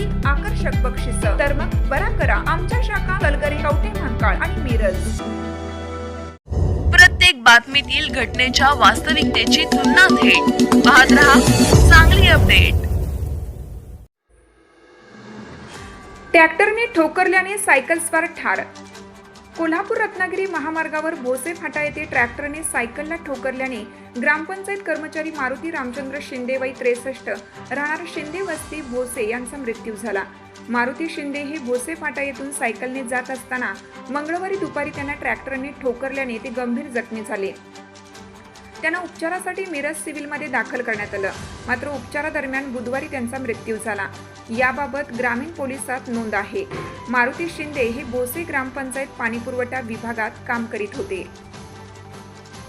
अधिक आकर्षक बक्षीस. तर मग बरा करा आमच्या शाखा कलगरी कवठे महांकाळ आणि मिरज. प्रत्येक बातमीतील घटनेच्या वास्तविकतेची तुलना थेट. पाहत रहा चांगली अपडेट. ट्रॅक्टरने ठोकरल्याने सायकल स्वार ठार. कोल्हापूर रत्नागिरी महामार्गावर भोसे फाटा येथे ट्रॅक्टरने सायकलला ठोकरल्याने ग्रामपंचायत कर्मचारी मारुती रामचंद्र शिंदे वय त्रेसष्ट राहणार शिंदे वस्ती भोसे यांचा मृत्यू झाला. मारुती शिंदे हे भोसे फाटा येथून सायकलने जात असताना मंगळवारी दुपारी त्यांना ट्रॅक्टरने ठोकरल्याने ते गंभीर जखमी झाले. त्यांना उपचारासाठी मिरज सिव्हिलमध्ये दाखल करण्यात आलं. मात्र उपचारादरम्यान बुधवारी त्यांचा मृत्यू झाला. याबाबत ग्रामीण पोलिसात नोंद आहे. मारुती शिंदे हे बोसे ग्रामपंचायत पाणीपुरवठा विभागात काम करीत होते.